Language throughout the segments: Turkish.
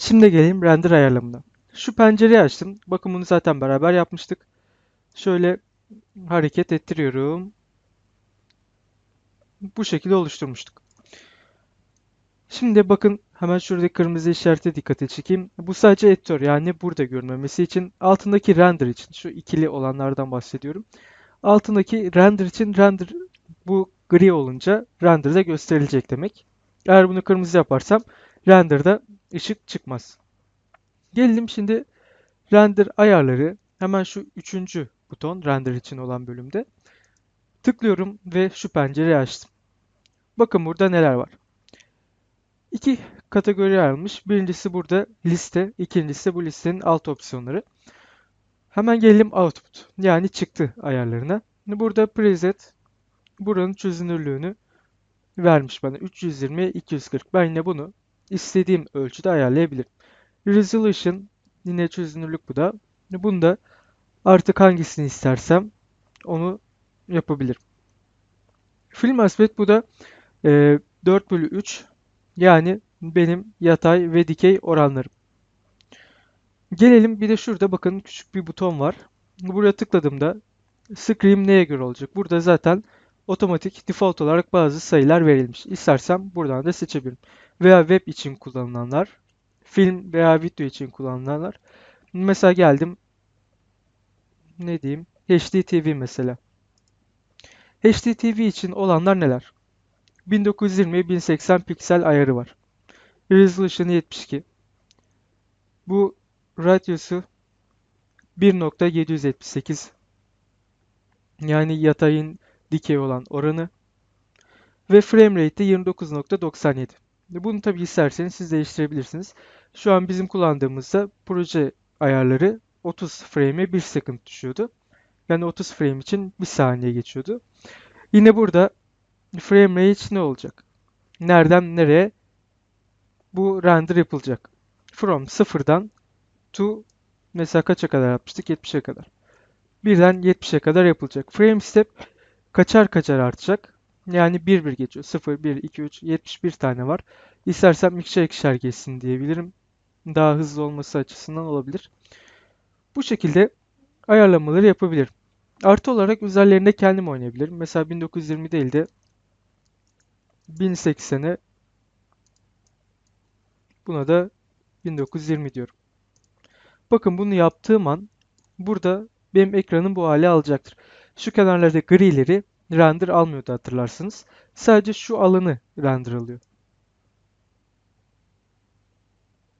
Şimdi gelelim render ayarlamına. Şu pencereyi açtım. Bakın bunu zaten beraber yapmıştık. Şöyle hareket ettiriyorum. Bu şekilde oluşturmuştuk. Şimdi bakın hemen şuradaki kırmızı işarete dikkati çekeyim. Bu sadece editör yani burada görünmemesi için altındaki render için şu ikili olanlardan bahsediyorum. Altındaki render için render bu gri olunca render'da gösterilecek demek. Eğer bunu kırmızı yaparsam render'da ışık çıkmaz. Gelelim şimdi render ayarları. Hemen şu üçüncü buton render için olan bölümde. Tıklıyorum ve şu pencereyi açtım. Bakın burada neler var. İki kategori ayrılmış. Birincisi burada liste, ikincisi bu listenin alt opsiyonları. Hemen gelelim output yani çıktı ayarlarına. Burada preset buranın çözünürlüğünü vermiş bana 320 240. Ben yine bunu istediğim ölçüde ayarlayabilirim. Resolution yine çözünürlük bu da. Bunda artık hangisini istersem onu yapabilirim. Film aspect bu da e, 4 bölü 3 yani benim yatay ve dikey oranlarım. Gelelim bir de şurada bakın küçük bir buton var. Buraya tıkladığımda screen neye göre olacak? Burada zaten otomatik default olarak bazı sayılar verilmiş. İstersem buradan da seçebilirim. Veya web için kullanılanlar, film veya video için kullanılanlar. Mesela geldim ne diyeyim? HDTV mesela. HDTV için olanlar neler? 1920-1080 piksel ayarı var. Resolution'ı 72. Bu radyosu 1.778 yani yatayın dikey olan oranı ve frame rate de 29.97. Bunu tabi isterseniz siz değiştirebilirsiniz. Şu an bizim kullandığımızda proje ayarları 30 frame'e 1 second düşüyordu. Yani 30 frame için 1 saniye geçiyordu. Yine burada frame rate ne olacak? Nereden nereye bu render yapılacak? From sıfırdan to mesela kaça kadar yapmıştık? 70'e kadar. Birden 70'e kadar yapılacak. Frame step kaçar kaçar artacak. Yani 1 1 geçiyor. 0, 1, 2, 3, 71 tane var. İstersem ikişer ikişer geçsin diyebilirim. Daha hızlı olması açısından olabilir. Bu şekilde ayarlamaları yapabilirim. Artı olarak üzerlerinde kendim oynayabilirim. Mesela 1920 değil de 1080'e buna da 1920 diyorum. Bakın bunu yaptığım an burada benim ekranım bu hale alacaktır. Şu kenarlarda grileri render almıyordu hatırlarsınız. Sadece şu alanı render alıyor.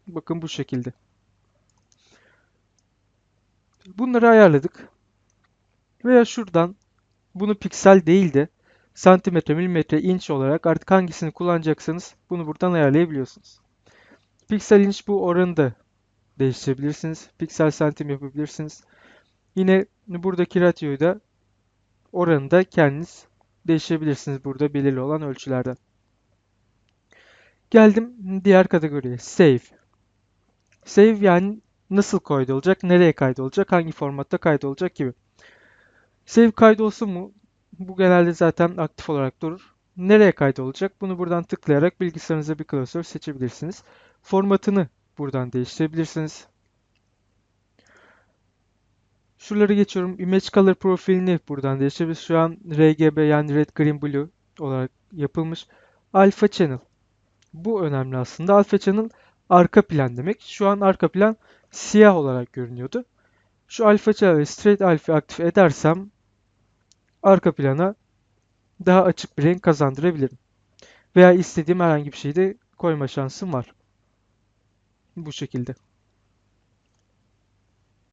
Bakın bu şekilde. Bunları ayarladık. Veya şuradan bunu piksel değil de santimetre, milimetre, inç olarak artık hangisini kullanacaksanız bunu buradan ayarlayabiliyorsunuz. Piksel inç bu oranı da değiştirebilirsiniz. Piksel santim yapabilirsiniz. Yine buradaki ratioyu da oranı da kendiniz değiştirebilirsiniz burada belirli olan ölçülerden. Geldim diğer kategoriye. Save. Save yani nasıl kaydolacak, nereye kaydolacak, hangi formatta kaydolacak gibi. Save kaydolsun mu? Bu genelde zaten aktif olarak durur. Nereye kaydolacak? Bunu buradan tıklayarak bilgisayarınıza bir klasör seçebilirsiniz. Formatını buradan değiştirebilirsiniz. Şuraları geçiyorum. Image Color profilini buradan değiştirebiliriz. Şu an RGB yani Red Green Blue olarak yapılmış. Alpha Channel. Bu önemli aslında. Alpha Channel arka plan demek. Şu an arka plan siyah olarak görünüyordu. Şu Channel ve Straight Alpha aktif edersem arka plana daha açık bir renk kazandırabilirim. Veya istediğim herhangi bir şeyi de koyma şansım var. Bu şekilde.